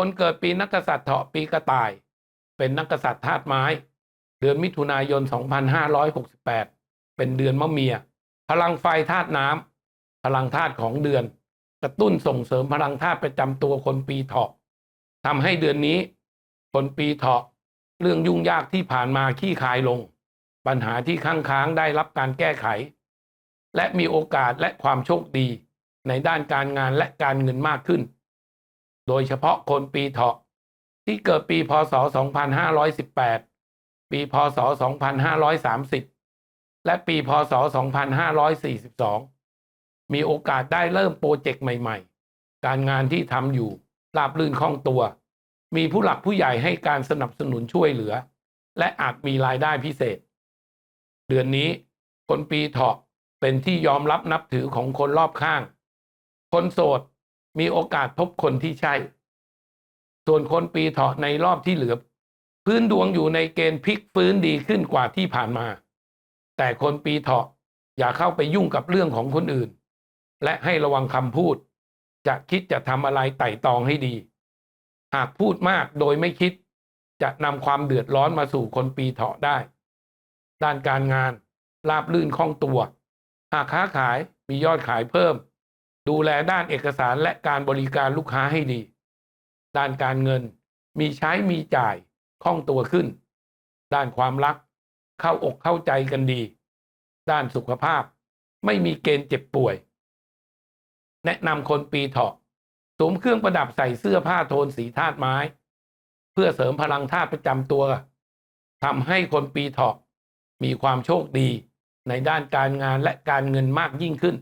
คนเกิดปีนักกษัตริย์เถาะปีกระต่าย เป็นนักกษัตริย์ธาตุไม้ เดือนมิถุนายน 2568 เป็นเดือนมะเมีย พลังไฟธาตุน้ำพลังธาตุของเดือน กระตุ้นส่งเสริมพลังธาตุประจำตัวคนปีเถาะทำให้เดือนนี้ คนปีเถาะ เรื่องยุ่งยากที่ผ่านมาขี้คายลง ปัญหาที่ค้างค้างได้รับการแก้ไข และมีโอกาสและความโชคดี ในด้านการงานและการเงินมากขึ้น โดยเฉพาะคนปีเถาะ ที่เกิดปีพศ 2518 ปีพศ 2530 และปีพศ 2542 มีโอกาสได้เริ่มโปรเจกต์ใหม่ ๆ การงานที่ทำอยู่ราบรื่นคล่องตัว มีผู้หลักผู้ใหญ่ให้การสนับสนุนช่วยเหลือ และอาจมีรายได้พิเศษ เดือนนี้คนปีเถาะเป็นที่ยอมรับนับถือของคนรอบข้าง คนโสด มีโอกาสพบคนที่ใช่ ส่วนคนปีเถาะในรอบที่เหลือ พื้นดวงอยู่ในเกณฑ์พลิกฟื้นดีขึ้นกว่าที่ผ่านมา แต่คนปีเถาะอย่าเข้าไปยุ่งกับเรื่องของคนอื่น และให้ระวังคำพูด จะคิดจะทำอะไรไต่ตองให้ดี หากพูดมากโดยไม่คิด จะนำความเดือดร้อนมาสู่คนปีเถาะได้ ด้านการงาน ราบลื่นคล่องตัว หากค้าขายมียอดขายเพิ่ม ดูแลด้านเอกสารและการบริการลูกค้าให้ดี ด้านการเงินมีใช้มีจ่ายคล่องตัวขึ้น ด้านความรัก เข้าอกเข้าใจกันดี ด้านสุขภาพไม่มีเกณฑ์เจ็บป่วย แนะนำคนปีเถาะสวมเครื่องประดับใส่เสื้อผ้าโทนสีธาตุไม้ เพื่อเสริมพลังธาตุประจำตัวทำให้คนปีเถาะมีความโชคดีในด้านการงานและการเงินมากยิ่งขึ้น